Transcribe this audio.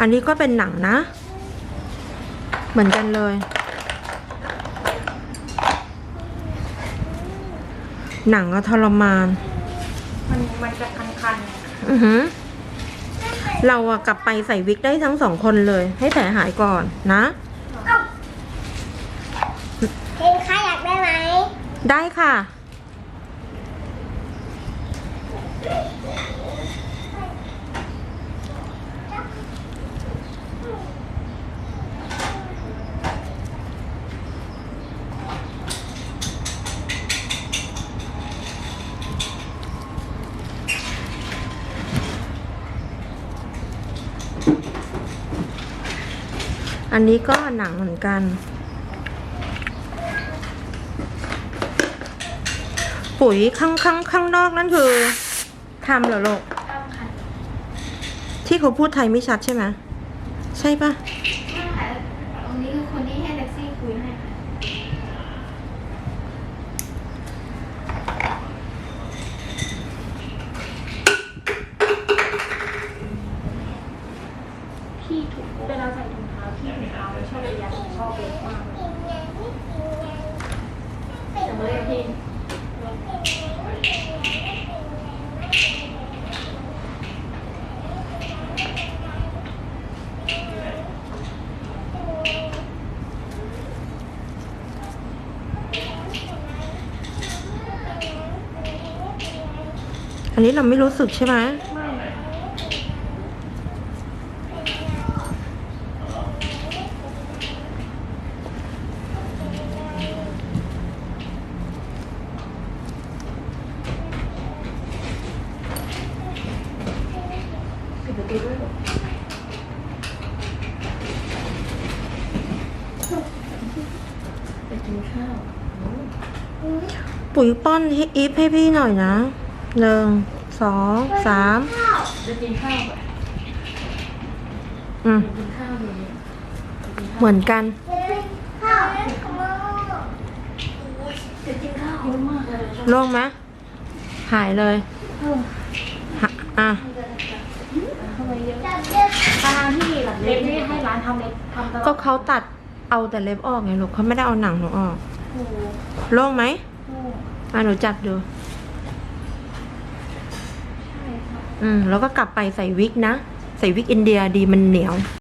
อันนี้ก็เป็นหนังนะ เหมือนกันเลย หนังก็ทรมาน มันมันจะคันอือหือเราอะกลับไปใส่วิกได้ทั้งสองคนเลย ให้แผลหายก่อนนะเห็นใครอยากได้ไหม ได้ค่ะ อันนี้ก็หนังเหมือนกัน ปุ๋ยข้างข้างข้างนอกนั่นคือทำเหรอลูกๆต้องคันที่เขาพูดไทยไม่ชัดใช่ไหมใช่ปะใช่ค่ะตรงนี้คือคนที่ให้แท็กซี่คุยให้ค่ะพี่ถูกเวลาใส่ถุงเท้าพี่ถุงเท้าชอบระยะชอบเล็กมากแต่เมื่อพี่อันนี้เราไม่รู้สึกใช่ไหม ไม่ปิดประตูด้วยเหรอไปกินข้าวปุ๋ยป้อนให้อีฟให้พี่หน่อยนะหนึ่งสองสามจะกินข้าวอะอืมกินข้าวอยู่เนี่ยเหมือนกันข้าวขโมยจะกินข้าวเยอะมากเลยโล่งไหมหายเลยหะอะ ทำไมเยอะจับเด็กตาที่หลังเล็บนี่ให้ร้านทำเล็บทำตลอดก็เขาตัดเอาแต่เล็บออกไงลูกเขาไม่ได้เอาหนังหนูออกโอ้โหโล่งไหมโอ้โหอะหนูจับดู ใช่ค่ะ อืมแล้วก็กลับไปใส่วิกนะ ใส่วิกอินเดียดีมันเหนียว